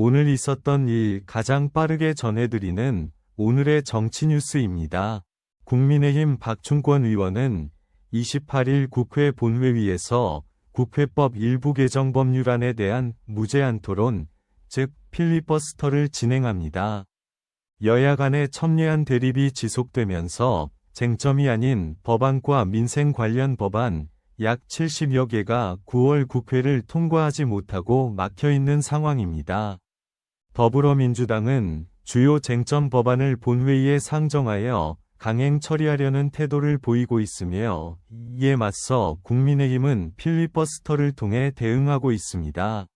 오늘 있었던 일 가장 빠르게 전해드리는 오늘의 정치 뉴스입니다. 국민의힘 박충권 의원은 28일 국회 본회의에서 국회법 일부 개정 법률안에 대한 무제한 토론, 즉 필리버스터를 진행합니다. 여야 간의 첨예한 대립이 지속되면서 쟁점이 아닌 법안과 민생 관련 법안 약 70여 개가 9월 국회를 통과하지 못하고 막혀 있는 상황입니다. 더불어민주당은 주요 쟁점 법안을 본회의에 상정하여 강행 처리하려는 태도를 보이고 있으며 이에 맞서 국민의힘은 필리버스터를 통해 대응하고 있습니다.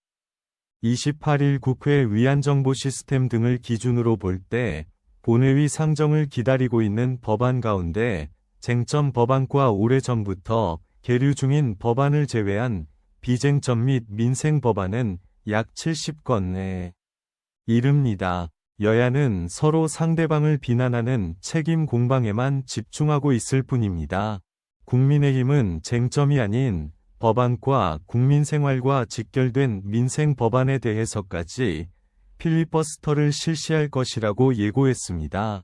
28일 국회 위안정보 시스템 등을 기준으로 볼 때 본회의 상정을 기다리고 있는 법안 가운데 쟁점 법안과 오래전부터 계류 중인 법안을 제외한 비쟁점 및 민생 법안은 약 70건에 이릅니다. 여야는 서로 상대방을 비난하는 책임 공방에만 집중하고 있을 뿐입니다. 국민의힘은 쟁점이 아닌 법안과 국민생활과 직결된 민생 법안에 대해서까지 필리버스터를 실시할 것이라고 예고했습니다.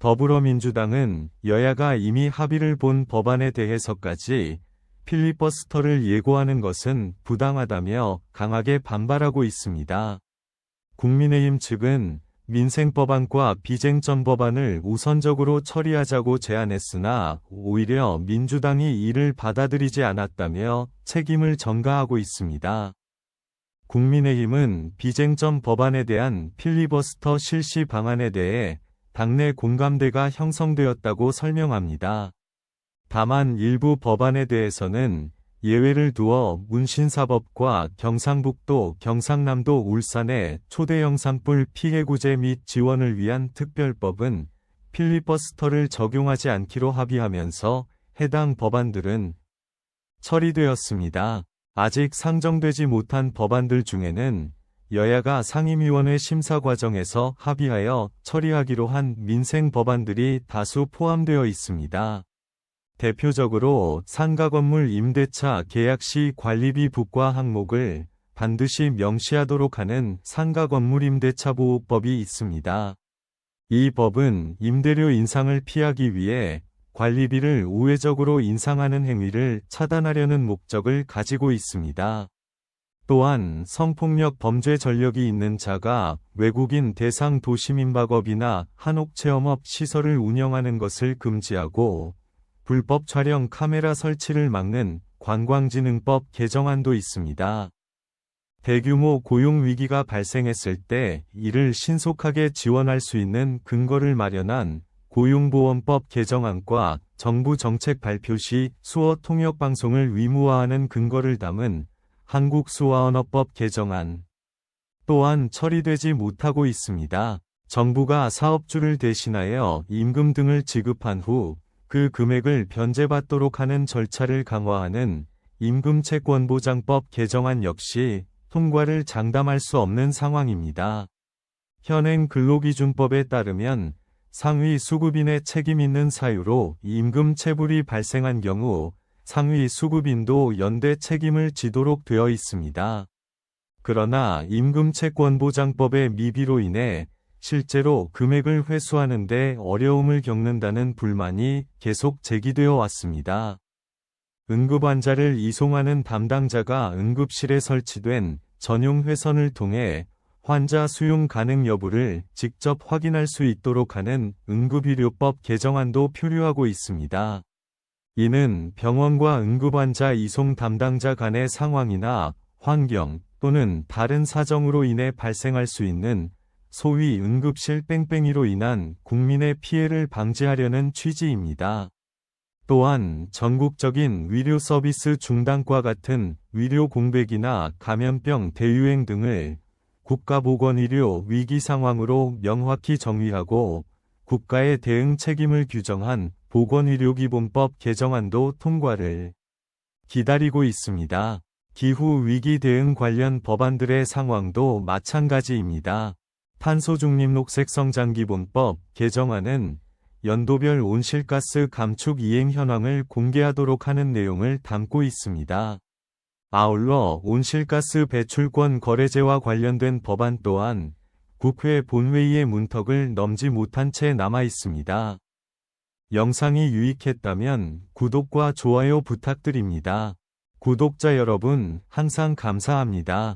더불어민주당은 여야가 이미 합의를 본 법안에 대해서까지 필리버스터를 예고하는 것은 부당하다며 강하게 반발하고 있습니다. 국민의힘 측은 민생 법안과 비쟁점 법안을 우선적으로 처리하자고 제안했으나 오히려 민주당이 이를 받아들이지 않았다며 책임을 전가하고 있습니다. 국민의힘은 비쟁점 법안에 대한 필리버스터 실시 방안에 대해 당내 공감대가 형성되었다고 설명합니다. 다만 일부 법안에 대해서는 예외를 두어 문신사법과 경상북도, 경상남도, 울산의 초대형 산불 피해 구제 및 지원을 위한 특별법은 필리버스터를 적용하지 않기로 합의하면서 해당 법안들은 처리되었습니다. 아직 상정되지 못한 법안들 중에는 여야가 상임위원회 심사 과정에서 합의하여 처리하기로 한 민생 법안들이 다수 포함되어 있습니다. 대표적으로 상가 건물 임대차 계약 시 관리비 부과 항목을 반드시 명시하도록 하는 상가 건물 임대차 보호법이 있습니다. 이 법은 임대료 인상을 피하기 위해 관리비를 우회적으로 인상하는 행위를 차단하려는 목적을 가지고 있습니다. 또한 성폭력 범죄 전력이 있는 자가 외국인 대상 도시민박업이나 한옥체험업 시설을 운영하는 것을 금지하고 불법 촬영 카메라 설치를 막는 관광진흥법 개정안도 있습니다. 대규모 고용 위기가 발생했을 때 이를 신속하게 지원할 수 있는 근거를 마련한 고용보험법 개정안과 정부 정책 발표 시 수어 통역 방송을 의무화하는 근거를 담은 한국수화언어법 개정안 또한 처리되지 못하고 있습니다. 정부가 사업주를 대신하여 임금 등을 지급한 후 그 금액을 변제받도록 하는 절차를 강화하는 임금채권보장법 개정안 역시 통과를 장담할 수 없는 상황입니다. 현행 근로기준법에 따르면 상위 수급인의 책임 있는 사유로 임금 체불이 발생한 경우 상위 수급인도 연대 책임을 지도록 되어 있습니다. 그러나 임금채권보장법의 미비로 인해 실제로 금액을 회수하는데 어려움을 겪는다는 불만이 계속 제기되어 왔습니다. 응급환자를 이송하는 담당자가 응급실에 설치된 전용 회선을 통해 환자 수용 가능 여부를 직접 확인할 수 있도록 하는 응급의료법 개정안도 표류하고 있습니다. 이는 병원과 응급환자 이송 담당자 간의 상황이나 환경 또는 다른 사정으로 인해 발생할 수 있는 소위 응급실 뺑뺑이로 인한 국민의 피해를 방지하려는 취지입니다. 또한 전국적인 의료 서비스 중단과 같은 의료 공백이나 감염병 대유행 등을 국가보건의료 위기 상황으로 명확히 정의하고 국가의 대응 책임을 규정한 보건의료기본법 개정안도 통과를 기다리고 있습니다. 기후 위기 대응 관련 법안들의 상황도 마찬가지입니다. 탄소중립 녹색성장기본법 개정안은 연도별 온실가스 감축 이행 현황을 공개하도록 하는 내용을 담고 있습니다. 아울러 온실가스 배출권 거래제와 관련된 법안 또한 국회 본회의의 문턱을 넘지 못한 채 남아 있습니다. 영상이 유익했다면 구독과 좋아요 부탁드립니다. 구독자 여러분, 항상 감사합니다.